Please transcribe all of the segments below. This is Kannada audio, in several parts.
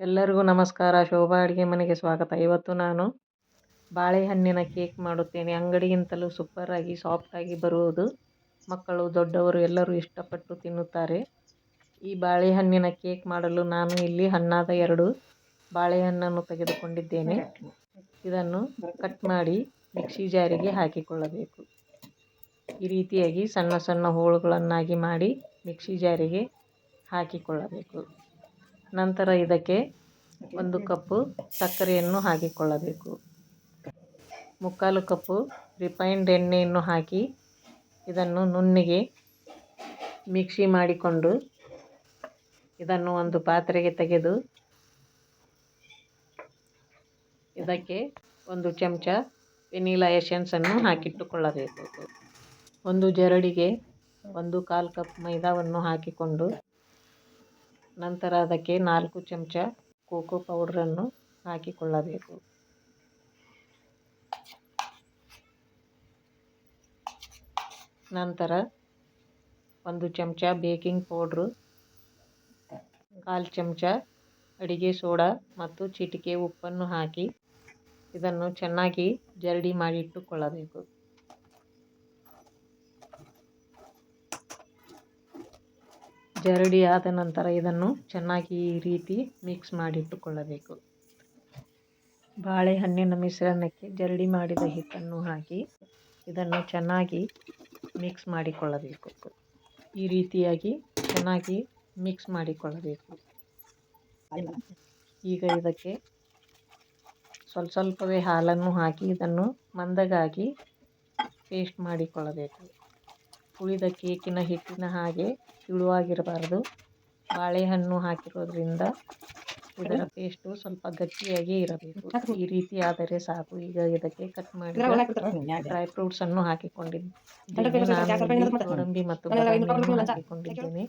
ಎಲ್ಲರಿಗೂ ನಮಸ್ಕಾರ. ಶೋಭಾ ಅಡುಗೆ ಮನೆಗೆ ಸ್ವಾಗತ. ಇವತ್ತು ನಾನು ಬಾಳೆಹಣ್ಣಿನ ಕೇಕ್ ಮಾಡುತ್ತೇನೆ. ಅಂಗಡಿಗಿಂತಲೂ ಸೂಪರಾಗಿ ಸಾಫ್ಟಾಗಿ ಬರುವುದು. ಮಕ್ಕಳು, ದೊಡ್ಡವರು ಎಲ್ಲರೂ ಇಷ್ಟಪಟ್ಟು ತಿನ್ನುತ್ತಾರೆ. ಈ ಬಾಳೆಹಣ್ಣಿನ ಕೇಕ್ ಮಾಡಲು ನಾನು ಇಲ್ಲಿ ಹಣ್ಣಾದ ಎರಡು ಬಾಳೆಹಣ್ಣನ್ನು ತೆಗೆದುಕೊಂಡಿದ್ದೇನೆ. ಇದನ್ನು ಕಟ್ ಮಾಡಿ ಮಿಕ್ಸಿ ಜಾರಿಗೆ ಹಾಕಿಕೊಳ್ಳಬೇಕು. ಈ ರೀತಿಯಾಗಿ ಸಣ್ಣ ಸಣ್ಣ ಹೋಳುಗಳನ್ನಾಗಿ ಮಾಡಿ ಮಿಕ್ಸಿ ಜಾರಿಗೆ ಹಾಕಿಕೊಳ್ಳಬೇಕು. ನಂತರ ಇದಕ್ಕೆ ಒಂದು ಕಪ್ಪು ಸಕ್ಕರೆಯನ್ನು ಹಾಕಿಕೊಳ್ಳಬೇಕು. ಮುಕ್ಕಾಲು ಕಪ್ಪು ರಿಫೈನ್ಡ್ ಎಣ್ಣೆಯನ್ನು ಹಾಕಿ ಇದನ್ನು ನುಣ್ಣಿಗೆ ಮಿಕ್ಸಿ ಮಾಡಿಕೊಂಡು ಇದನ್ನು ಒಂದು ಪಾತ್ರೆಗೆ ತೆಗೆದು ಇದಕ್ಕೆ ಒಂದು ಚಮಚ ವೆನಿಲಾ ಎಸೆನ್ಸನ್ನು ಹಾಕಿಟ್ಟುಕೊಳ್ಳಬೇಕು. ಒಂದು ಜರಡಿಗೆ ಒಂದು ಕಾಲು ಕಪ್ ಮೈದಾವನ್ನು ಹಾಕಿಕೊಂಡು ನಂತರ ಅದಕ್ಕೆ ನಾಲ್ಕು ಚಮಚ ಕೋಕೋ ಪೌಡ್ರನ್ನು ಹಾಕಿಕೊಳ್ಳಬೇಕು. ನಂತರ ಒಂದು ಚಮಚ ಬೇಕಿಂಗ್ ಪೌಡ್ರು, ಕಾಲು ಚಮಚ ಅಡಿಗೆ ಸೋಡಾ ಮತ್ತು ಚಿಟಿಕೆ ಉಪ್ಪನ್ನು ಹಾಕಿ ಇದನ್ನು ಚೆನ್ನಾಗಿ ಜರಡಿ ಮಾಡಿಟ್ಟುಕೊಳ್ಳಬೇಕು ಜರಡಿ ಆದ ನಂತರ ಇದನ್ನು ಚೆನ್ನಾಗಿ ಈ ರೀತಿ ಮಿಕ್ಸ್ ಮಾಡಿಟ್ಟುಕೊಳ್ಳಬೇಕು. ಬಾಳೆಹಣ್ಣಿನ ಮಿಶ್ರಣಕ್ಕೆ ಜರಡಿ ಮಾಡಿದ ಹಿಟ್ಟನ್ನು ಹಾಕಿ ಇದನ್ನು ಚೆನ್ನಾಗಿ ಮಿಕ್ಸ್ ಮಾಡಿಕೊಳ್ಳಬೇಕು. ಈ ರೀತಿಯಾಗಿ ಚೆನ್ನಾಗಿ ಮಿಕ್ಸ್ ಮಾಡಿಕೊಳ್ಳಬೇಕು. ಈಗ ಇದಕ್ಕೆ ಸ್ವಲ್ಪ ಸ್ವಲ್ಪವೇ ಹಾಲನ್ನು ಹಾಕಿ ಇದನ್ನು ಮಂದಗಾಗಿ ಪೇಸ್ಟ್ ಮಾಡಿಕೊಳ್ಳಬೇಕು. ಉಳಿದ ಕೇಕಿನ ಹಿಟ್ಟಿನ ಹಾಗೆ ತೆಳುವಾಗಿರಬಾರದು. ಬಾಳೆಹಣ್ಣು ಹಾಕಿರೋದ್ರಿಂದ ಇದರ ಟೇಸ್ಟು ಸ್ವಲ್ಪ ಗಟ್ಟಿಯಾಗಿ ಇರಬೇಕು. ಈ ರೀತಿ ಆದರೆ ಸಾಕು. ಈಗ ಇದಕ್ಕೆ ಕಟ್ ಮಾಡಿ ಡ್ರೈ ಫ್ರೂಟ್ಸ್ ಅನ್ನು ಗೋಡಂಬಿ ಮತ್ತು ಹಾಕಿಕೊಂಡಿದ್ದೇನೆ.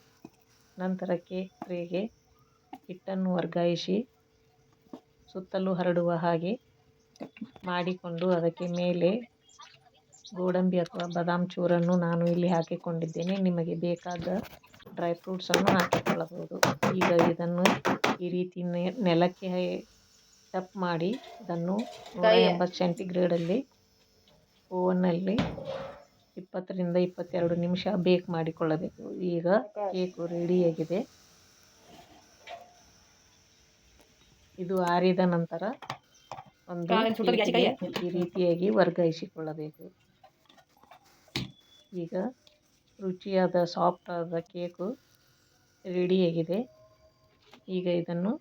ನಂತರ ಕೇಕ್ ಟ್ರೇಗೆ ಹಿಟ್ಟನ್ನು ವರ್ಗಾಯಿಸಿ ಸುತ್ತಲೂ ಹರಡುವ ಹಾಗೆ ಮಾಡಿಕೊಂಡು ಅದಕ್ಕೆ ಮೇಲೆ ಗೋಡಂಬಿ ಅಥವಾ ಬಾದಾಮ್ ಚೂರನ್ನು ನಾನು ಇಲ್ಲಿ ಹಾಕಿಕೊಂಡಿದ್ದೇನೆ. ನಿಮಗೆ ಬೇಕಾದ ಡ್ರೈ ಫ್ರೂಟ್ಸನ್ನು ಹಾಕಿಕೊಳ್ಳಬಹುದು. ಈಗ ಇದನ್ನು ಈ ರೀತಿ ನೆಲಕ್ಕೆ ಟಪ್ ಮಾಡಿ ಇದನ್ನು ನೂರ ಎಂಬತ್ತು ಸೆಂಟಿಗ್ರೇಡಲ್ಲಿ ಓವನ್ನಲ್ಲಿ ಇಪ್ಪತ್ತರಿಂದ ಇಪ್ಪತ್ತೆರಡು ನಿಮಿಷ ಬೇಕ್ ಮಾಡಿಕೊಳ್ಳಬೇಕು. ಈಗ ಕೇಕು ರೆಡಿಯಾಗಿದೆ ಇದು ಆರಿದ ನಂತರ ಒಂದು ಈ ರೀತಿಯಾಗಿ ವರ್ಗಾಯಿಸಿಕೊಳ್ಳಬೇಕು. ಈಗ ರುಚಿಯಾದ, ಸಾಫ್ಟಾದ ಕೇಕು ರೆಡಿಯಾಗಿದೆ ಈಗ ಇದನ್ನು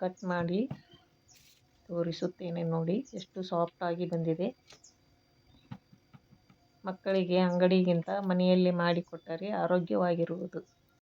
ಕಟ್ ಮಾಡಿ ತೋರಿಸುತ್ತೇನೆ ನೋಡಿ, ಎಷ್ಟು ಸಾಫ್ಟಾಗಿ ಬಂದಿದೆ. ಮಕ್ಕಳಿಗೆ ಅಂಗಡಿಗಿಂತ ಮನೆಯಲ್ಲಿ ಮಾಡಿಕೊಟ್ಟರೆ ಆರೋಗ್ಯವಾಗಿರುವುದು.